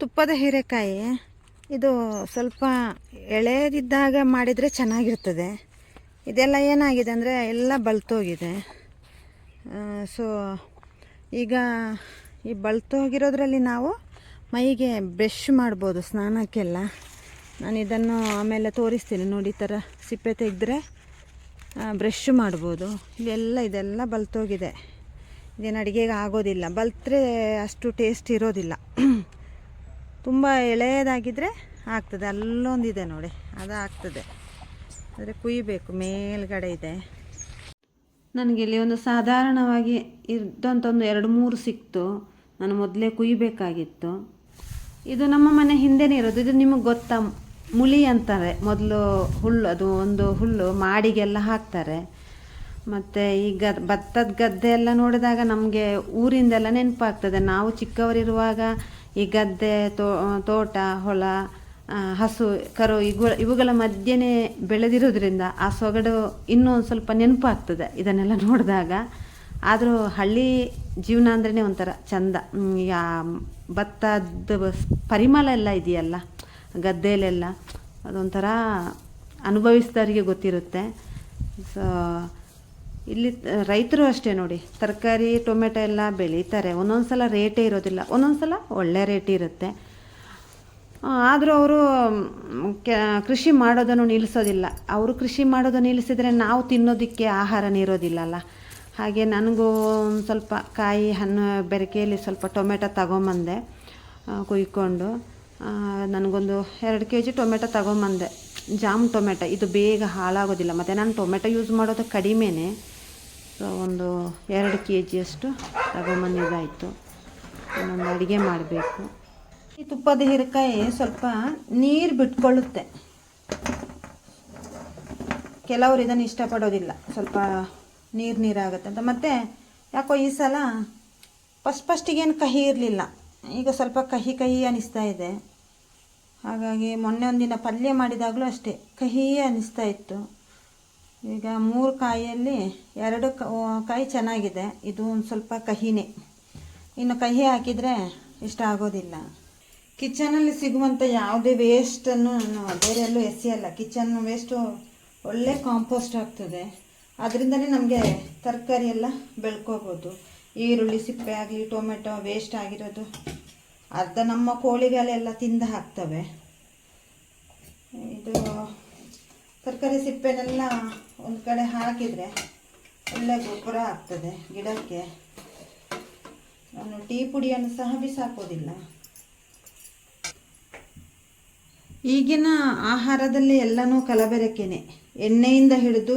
ತುಪ್ಪದ ಹೀರೆಕಾಯಿ, ಇದು ಸ್ವಲ್ಪ ಎಳೆಯದಿದ್ದಾಗ ಮಾಡಿದರೆ ಚೆನ್ನಾಗಿರ್ತದೆ. ಇದೆಲ್ಲ ಏನಾಗಿದೆ ಅಂದರೆ ಎಲ್ಲ ಬಲ್ತೋಗಿದೆ ಸೊ ಈಗ ಈ ಬಲ್ತೋಗಿರೋದ್ರಲ್ಲಿ ನಾವು ಮೈಗೆ ಬ್ರಷ್ ಮಾಡ್ಬೋದು ಸ್ನಾನಕ್ಕೆಲ್ಲ. ನಾನು ಇದನ್ನು ಆಮೇಲೆ ತೋರಿಸ್ತೀನಿ ನೋಡಿ, ಈ ಥರ ಸಿಪ್ಪೆ ತೆಗೆದ್ರೆ ಬ್ರಷ್ ಮಾಡ್ಬೋದು. ಇಲ್ಲೆಲ್ಲ ಇದೆಲ್ಲ ಬಲ್ತೋಗಿದೆ ಇದೇನು ಅಡುಗೆಗೆ ಆಗೋದಿಲ್ಲ. ಬಲ್ತ್ರೆ ಅಷ್ಟು ಟೇಸ್ಟ್ ಇರೋದಿಲ್ಲ. ತುಂಬ ಎಳೆಯದಾಗಿದ್ದರೆ ಆಗ್ತದೆ. ಅಲ್ಲೊಂದಿದೆ ನೋಡಿ. ಅದು ಆಗ್ತದೆ. ಅಂದರೆ ಕುಯ್ಬೇಕು. ಮೇಲ್ಗಡೆ ಇದೆ. ನನಗೆ ಇಲ್ಲಿ ಒಂದು ಸಾಧಾರಣವಾಗಿ ಇದ್ದಂಥ ಒಂದು ಎರಡು ಮೂರು ಸಿಕ್ತು. ನಾನು ಮೊದಲೇ ಕುಯ್ಯಬೇಕಾಗಿತ್ತು ಇದು ನಮ್ಮ ಮನೆ ಹಿಂದೆನೇ ಇರೋದು. ಇದು ನಿಮಗೆ ಗೊತ್ತಾ? ಮುಳಿ ಅಂತಾರೆ. ಮೊದಲು ಹುಲ್ಲು, ಅದು ಒಂದು ಹುಲ್ಲು, ಮಾಡಿಗೆಲ್ಲ ಹಾಕ್ತಾರೆ. ಮತ್ತು ಈ ಗದ್, ಭತ್ತದ ಗದ್ದೆ ಎಲ್ಲ ನೋಡಿದಾಗ ನಮಗೆ ಊರಿಂದೆಲ್ಲ ನೆನಪಾಗ್ತದೆ. ನಾವು ಚಿಕ್ಕವರಿರುವಾಗ ಈ ಗದ್ದೆ ತೋಟ, ಹೊಲ ಹಸು, ಕರು ಇವುಗಳ ಇವುಗಳ ಮಧ್ಯೆನೇ ಬೆಳೆದಿರೋದ್ರಿಂದ ಆ ಸೊಗಡು ಇನ್ನೂ ಸ್ವಲ್ಪ ನೆನಪಾಗ್ತದೆ ಇದನ್ನೆಲ್ಲ ನೋಡಿದಾಗ. ಆದರೂ ಹಳ್ಳಿ ಜೀವನ ಅಂದ್ರೇ ಒಂಥರ ಚಂದ. ಯಾ ಭತ್ತದ ಪರಿಮಳ ಎಲ್ಲ ಇದೆಯಲ್ಲ ಗದ್ದೆಯಲ್ಲೆಲ್ಲ ಅದೊಂಥರ ಅನುಭವಿಸಿದವರಿಗೆ ಗೊತ್ತಿರುತ್ತೆ. ಸೊ ಇಲ್ಲಿ ರೈತರು ಅಷ್ಟೇ ನೋಡಿ. ತರಕಾರಿ, ಟೊಮೆಟೊ ಎಲ್ಲ ಬೆಳೀತಾರೆ. ಒಂದೊಂದು ಸಲ ರೇಟೇ ಇರೋದಿಲ್ಲ. ಒಂದೊಂದು ಸಲ ಒಳ್ಳೆ ರೇಟ್ ಇರುತ್ತೆ. ಆದರೂ ಅವರು ಕೃಷಿ ಮಾಡೋದನ್ನು ನಿಲ್ಲಿಸೋದಿಲ್ಲ. ಅವರು ಕೃಷಿ ಮಾಡೋದು ನಿಲ್ಲಿಸಿದರೆ ನಾವು ತಿನ್ನೋದಕ್ಕೆ ಆಹಾರನೇ ಇರೋದಿಲ್ಲಲ್ಲ. ಹಾಗೆ ನನಗೂ ಒಂದು ಸ್ವಲ್ಪ ಕಾಯಿ, ಹಣ್ಣು, ಬೆರಕೆಯಲ್ಲಿ ಸ್ವಲ್ಪ ಟೊಮೆಟೊ ತಗೊಂಬಂದೆ ಕುಯ್ಕೊಂಡು. ನನಗೊಂದು ಎರಡು K G tomato ತಗೊಂಬಂದೆ. Jam tomato. ಇದು ಬೇಗ ಹಾಳಾಗೋದಿಲ್ಲ. ಮತ್ತು ನಾನು ಟೊಮೆಟೊ ಯೂಸ್ ಮಾಡೋದು ಕಡಿಮೆನೇ. ಸೊ, ಒಂದು ಎರಡು ಕೆ ಜಿಯಷ್ಟು ತಗೊಂಬಂದಿದ್ದಾಯಿತು. ಇನ್ನೊಂದು ಅಡುಗೆ ಮಾಡಬೇಕು. ಈ ತುಪ್ಪದ ಹೀರೆಕಾಯಿ ಸ್ವಲ್ಪ ನೀರು ಬಿಟ್ಕೊಳ್ಳುತ್ತೆ. ಕೆಲವರು ಇದನ್ನು ಇಷ್ಟಪಡೋದಿಲ್ಲ. ಸ್ವಲ್ಪ ನೀರು ನೀರಾಗುತ್ತೆ ಅಂತ. ಮತ್ತು ಯಾಕೋ ಈ ಸಲ ಫಸ್ಟ್ ಫಸ್ಟಿಗೇನು ಕಹಿ ಇರಲಿಲ್ಲ. ಈಗ ಸ್ವಲ್ಪ ಕಹಿ ಕಹಿ ಅನ್ನಿಸ್ತಾ ಇದೆ. ಹಾಗಾಗಿ ಮೊನ್ನೆ ಒಂದಿನ ಪಲ್ಯ ಮಾಡಿದಾಗಲೂ ಅಷ್ಟೇ ಕಹಿಯೇ ಅನ್ನಿಸ್ತಾ ಇತ್ತು. ಈಗ ಮೂರು ಕಾಯಿಯಲ್ಲಿ ಎರಡು ಕಾಯಿ ಚೆನ್ನಾಗಿದೆ. ಇದು ಒಂದು ಸ್ವಲ್ಪ ಕಹಿನೇ. ಇನ್ನು ಕಹಿ ಹಾಕಿದರೆ ಇಷ್ಟ ಆಗೋದಿಲ್ಲ. ಕಿಚನಲ್ಲಿ ಸಿಗುವಂಥ ಯಾವುದೇ ವೇಸ್ಟನ್ನು ನಾನು ಬೇರೆಲ್ಲೂ ಎಸೆಯಲ್ಲ. ಕಿಚನ್ ವೇಸ್ಟು ಒಳ್ಳೆ ಕಾಂಪೋಸ್ಟ್ ಆಗ್ತದೆ. ಅದರಿಂದನೇ ನಮಗೆ ತರಕಾರಿ ಎಲ್ಲ ಬೆಳ್ಕೋಬೋದು. ಈರುಳ್ಳಿ, ಸಿಪ್ಪೆ ಆಗಲಿ, ಟೊಮೆಟೊ ವೇಸ್ಟ್ ಆಗಿರೋದು. ಅರ್ಧ ನಮ್ಮ ಕೋಳಿಗಳೆಲ್ಲ ತಿಂದು ಹಾಕ್ತವೆ. ಇದು ತರಕಾರಿ ಸಿಪ್ಪೆನೆಲ್ಲ ಒಂದು ಕಡೆ ಹಾಕಿದರೆ ಒಳ್ಳೆ ಗೊಬ್ಬರ ಆಗ್ತದೆ ಗಿಡಕ್ಕೆ. ನಾನು ಟೀ ಪುಡಿಯನ್ನು ಸಹ ಬಿಸಾಕೋದಿಲ್ಲ. ಈಗಿನ ಆಹಾರದಲ್ಲಿ ಎಲ್ಲನೂ ಕಲಬೆರಕೆನೆ. ಎಣ್ಣೆಯಿಂದ ಹಿಡಿದು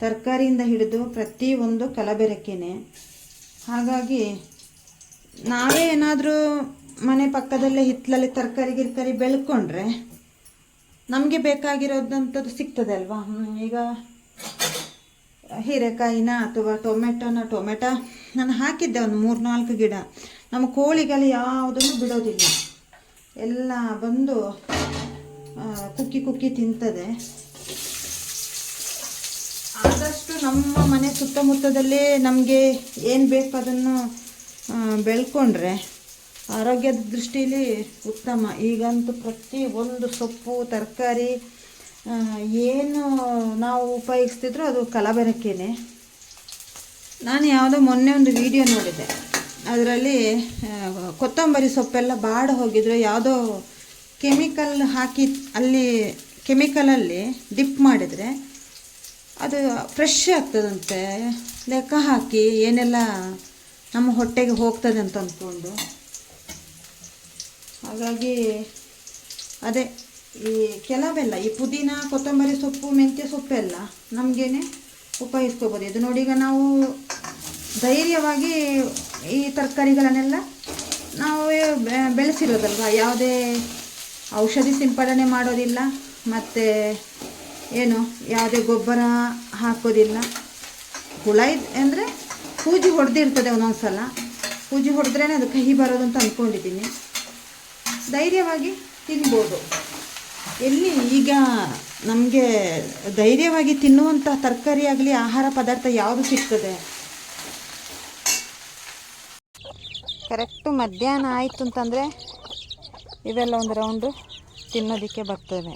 ತರಕಾರಿಯಿಂದ ಹಿಡಿದು ಪ್ರತಿಯೊಂದು ಕಲಬೆರಕೆನೆ. ಹಾಗಾಗಿ ನಾವೇ ಏನಾದರೂ ಮನೆ ಪಕ್ಕದಲ್ಲೇ ಹಿತ್ತಲಲ್ಲಿ ತರಕಾರಿ ಗಿರ್ಕಾರಿ ಬೆಳ್ಕೊಂಡ್ರೆ ನಮಗೆ ಬೇಕಾಗಿರೋದಂಥದ್ದು ಸಿಗ್ತದೆ ಅಲ್ವಾ? ಈಗ ಹೀರೆಕಾಯಿನ ಅಥವಾ ಟೊಮೆಟೋನ, ಟೊಮೆಟೊ ನಾನು ಹಾಕಿದ್ದೆ ಒಂದು ಮೂರು ನಾಲ್ಕು ಗಿಡ. ನಮ್ಮ ಕೋಳಿಗಳು ಯಾವುದನ್ನು ಬಿಡೋದಿಲ್ಲ. ಎಲ್ಲ ಬಂದು ಕುಕ್ಕಿ ಕುಕ್ಕಿ ತಿಂತದೆ. ಆದಷ್ಟು ನಮ್ಮ ಮನೆ ಸುತ್ತಮುತ್ತದಲ್ಲೇ ನಮಗೆ ಏನು ಬೇಕು ಅದನ್ನು ಬೆಳ್ಕೊಂಡ್ರೆ ಆರೋಗ್ಯದ ದೃಷ್ಟಿಯಲ್ಲಿ ಉತ್ತಮ. ಈಗಂತೂ ಪ್ರತಿ ಒಂದು ಸೊಪ್ಪು, ತರಕಾರಿ ಏನು ನಾವು ಉಪಯೋಗಿಸ್ತಿದ್ರು ಅದು ಕಲಬೆರಕೆನೆ. ನಾನು ಯಾವುದೋ ಮೊನ್ನೆ ಒಂದು ವಿಡಿಯೋ ನೋಡಿದೆ ಅದರಲ್ಲಿ ಕೊತ್ತಂಬರಿ ಸೊಪ್ಪೆಲ್ಲ ಬಾಡ ಹೋಗಿದ್ರೆ. ಯಾವುದೋ ಕೆಮಿಕಲ್ ಹಾಕಿ, ಅಲ್ಲಿ ಕೆಮಿಕಲಲ್ಲಿ ಡಿಪ್ ಮಾಡಿದರೆ ಅದು ಫ್ರೆಶ್ ಆಗ್ತದಂತೆ. ಲೆಕ್ಕ ಹಾಕಿ ಏನೆಲ್ಲ ನಮ್ಮ ಹೊಟ್ಟೆಗೆ ಹೋಗ್ತದೆ ಅಂತ ಅಂದ್ಕೊಂಡು. ಹಾಗಾಗಿ ಅದೇ ಈ ಕೆಲವೆಲ್ಲ, ಈ ಪುದೀನ, ಕೊತ್ತಂಬರಿ ಸೊಪ್ಪು, ಮೆಂತ್ಯ ಸೊಪ್ಪೆಲ್ಲ ನಮಗೇನೆ ಉಪಯೋಗಿಸ್ಕೋಬೋದು. ಇದು ನೋಡಿ ಈಗ ನಾವು ಧೈರ್ಯವಾಗಿ ಈ ತರಕಾರಿಗಳನ್ನೆಲ್ಲ ನಾವೇ ಬೆಳೆಸಿರೋದಲ್ವ? ಯಾವುದೇ ಔಷಧಿ ಸಿಂಪಡಣೆ ಮಾಡೋದಿಲ್ಲ, ಮತ್ತು ಏನು ಯಾವುದೇ ಗೊಬ್ಬರ ಹಾಕೋದಿಲ್ಲ. ಹುಳ ಇದು, ಅಂದರೆ ಪೂಜೆ ಹೊಡೆದಿರ್ತದೆ ಒಂದೊಂದು ಸಲ ಪೂಜೆ ಹೊಡೆದ್ರೇ ಅದು ಕಹಿ ಬರೋದು ಅಂತ ಅಂದ್ಕೊಂಡಿದ್ದೀನಿ ಧೈರ್ಯವಾಗಿ ತಿನ್ಬೋದು. ಎಲ್ಲಿ ಈಗ ನಮಗೆ ಧೈರ್ಯವಾಗಿ ತಿನ್ನುವಂಥ ತರಕಾರಿ ಆಗಲಿ, ಆಹಾರ ಪದಾರ್ಥ ಯಾವುದು ಸಿಗ್ತದೆ? ಕರೆಕ್ಟು ಮಧ್ಯಾಹ್ನ ಆಯಿತು ಅಂತಂದರೆ ಇವೆಲ್ಲ ಒಂದು ರೌಂಡು ತಿನ್ನೋದಕ್ಕೆ ಬರ್ತವೆ.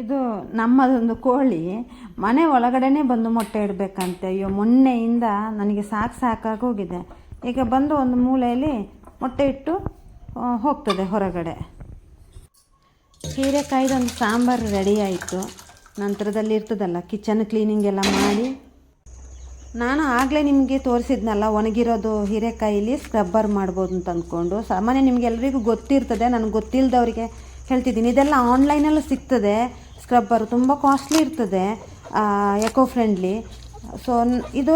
ಇದು ನಮ್ಮದೊಂದು ಕೋಳಿ, ಮನೆ ಒಳಗಡೆನೇ ಬಂದು ಮೊಟ್ಟೆ ಇಡಬೇಕಂತೆ. ಅಯ್ಯೋ, ಮೊನ್ನೆಯಿಂದ ನನಗೆ ಸಾಕು ಸಾಕಾಗೋಗಿದೆ ಈಗ ಬಂದು ಒಂದು ಮೂಲೆಯಲ್ಲಿ ಮೊಟ್ಟೆ ಇಟ್ಟು ಹೋಗ್ತದೆ ಹೊರಗಡೆ. ಹೀರೆಕಾಯ್ದೊಂದು ಸಾಂಬಾರು ರೆಡಿ ಆಯಿತು. ನಂತರದಲ್ಲಿ ಇರ್ತದಲ್ಲ ಕಿಚನ್ ಕ್ಲೀನಿಂಗ್ ಎಲ್ಲ ಮಾಡಿ. ನಾನು ಆಗಲೇ ನಿಮಗೆ ತೋರಿಸಿದ್ನಲ್ಲ, ಒಣಗಿರೋದು ಹೀರೆಕಾಯಿಲಿ ಸ್ಕ್ರಬ್ಬರ್ ಮಾಡ್ಬೋದು ಅಂತ ಅಂದ್ಕೊಂಡು ಸಾಮಾನ್ಯ ನಿಮಗೆಲ್ಲರಿಗೂ ಗೊತ್ತಿರ್ತದೆ, ನನಗೆ ಗೊತ್ತಿಲ್ಲದವರಿಗೆ ಹೇಳ್ತಿದ್ದೀನಿ. ಇದೆಲ್ಲ ಆನ್ಲೈನಲ್ಲೂ ಸಿಗ್ತದೆ. ಸ್ಕ್ರಬ್ಬರ್ ತುಂಬ ಕಾಸ್ಟ್ಲಿ ಇರ್ತದೆ ಎಕೋ ಫ್ರೆಂಡ್ಲಿ ಸೊ ಇದು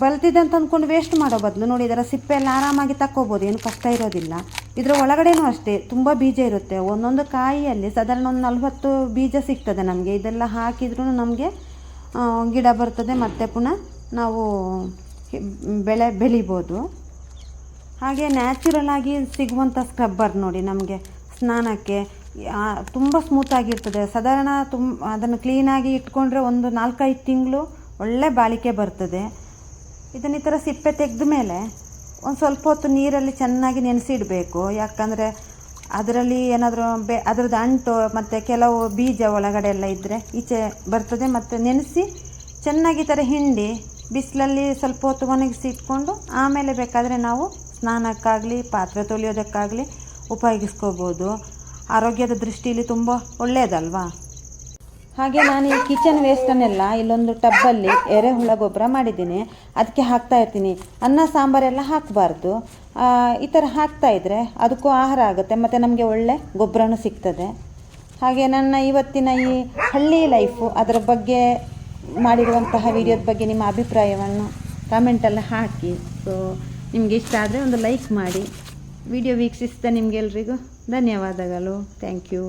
ಬಲ್ತಿದೆ ಅಂತ ಅಂದ್ಕೊಂಡು ವೇಸ್ಟ್ ಮಾಡೋ ಬದಲು ನೋಡಿ, ಇದರ ಸಿಪ್ಪೆ ಎಲ್ಲ ಆರಾಮಾಗಿ ತಕ್ಕೋಬೋದು, ಏನು ಕಷ್ಟ ಇರೋದಿಲ್ಲ. ಇದರ ಒಳಗಡೆನೂ ಅಷ್ಟೇ, ತುಂಬ ಬೀಜ ಇರುತ್ತೆ. ಒಂದೊಂದು ಕಾಯಿಯಲ್ಲಿ ಸಾಧಾರಣ ಒಂದು ನಲ್ವತ್ತು ಬೀಜ ಸಿಗ್ತದೆ ನಮಗೆ. ಇದೆಲ್ಲ ಹಾಕಿದ್ರೂ ನಮಗೆ ಗಿಡ ಬರ್ತದೆ, ಮತ್ತೆ ಪುನಃ ನಾವು ಬೆಳೆ ಬೆಳಿಬೋದು. ಹಾಗೆ ನ್ಯಾಚುರಲ್ ಆಗಿ ಸಿಗುವಂಥ ಸ್ಕ್ರಬ್ಬರ್ ನೋಡಿ ನಮಗೆ, ಸ್ನಾನಕ್ಕೆ ತುಂಬ ಸ್ಮೂತಾಗಿರ್ತದೆ ಸಾಧಾರಣ ತುಂಬ ಅದನ್ನು ಕ್ಲೀನಾಗಿ ಇಟ್ಕೊಂಡ್ರೆ ಒಂದು ನಾಲ್ಕೈದು ತಿಂಗಳು ಒಳ್ಳೆ ಬಾಳಿಕೆ ಬರ್ತದೆ. ಇದನ್ನ ಈ ಥರ ಸಿಪ್ಪೆ ತೆಗೆದ ಮೇಲೆ ಒಂದು ಸ್ವಲ್ಪ ಹೊತ್ತು ನೀರಲ್ಲಿ ಚೆನ್ನಾಗಿ ನೆನೆಸಿಡಬೇಕು. ಯಾಕಂದರೆ ಅದರಲ್ಲಿ ಏನಾದರೂ ಬೆ, ಅದರದ್ದು ಅಂಟು ಮತ್ತು ಕೆಲವು ಬೀಜ ಒಳಗಡೆ ಎಲ್ಲ ಇದ್ದರೆ ಈಚೆ ಬರ್ತದೆ. ಮತ್ತು ನೆನೆಸಿ ಚೆನ್ನಾಗಿ ಥರ ಹಿಂಡಿ ಬಿಸಿಲಲ್ಲಿ ಸ್ವಲ್ಪ ಹೊತ್ತು ಒಣಗಿಸಿ ಇಟ್ಕೊಂಡು ಆಮೇಲೆ ಬೇಕಾದರೆ ನಾವು ಸ್ನಾನಕ್ಕಾಗಲಿ, ಪಾತ್ರೆ ತೊಳೆಯೋದಕ್ಕಾಗಲಿ ಉಪಯೋಗಿಸ್ಕೋಬೋದು. ಆರೋಗ್ಯದ ದೃಷ್ಟಿಯಲ್ಲಿ ತುಂಬ ಒಳ್ಳೆಯದಲ್ವಾ ಹಾಗೆ ನಾನು ಈ ಕಿಚನ್ ವೇಸ್ಟನ್ನೆಲ್ಲ ಇಲ್ಲೊಂದು ಟಬ್ಬಲ್ಲಿ ಎರೆಹುಳ ಗೊಬ್ಬರ ಮಾಡಿದ್ದೀನಿ. ಅದಕ್ಕೆ ಹಾಕ್ತಾ ಇರ್ತೀನಿ. ಅನ್ನ ಸಾಂಬಾರೆಲ್ಲ ಹಾಕಬಾರ್ದು. ಈ ಥರ ಹಾಕ್ತಾ ಇದ್ದರೆ ಅದಕ್ಕೂ ಆಹಾರ ಆಗುತ್ತೆ, ಮತ್ತು ನಮಗೆ ಒಳ್ಳೆ ಗೊಬ್ಬರನೂ ಸಿಗ್ತದೆ. ಹಾಗೆ ನನ್ನ ಇವತ್ತಿನ ಈ ಹಳ್ಳಿ ಲೈಫು ಅದರ ಬಗ್ಗೆ ಮಾಡಿರುವಂತಹ ವಿಡಿಯೋದ ಬಗ್ಗೆ ನಿಮ್ಮ ಅಭಿಪ್ರಾಯವನ್ನು ಕಾಮೆಂಟಲ್ಲಿ ಹಾಕಿ. ಸೊ ನಿಮಗೆ ಇಷ್ಟ ಆದರೆ ಒಂದು ಲೈಕ್ ಮಾಡಿ. ವಿಡಿಯೋ ವೀಕ್ಷಿಸಿದ ನಿಮಗೆಲ್ರಿಗೂ ಧನ್ಯವಾದಗಳು. Thank you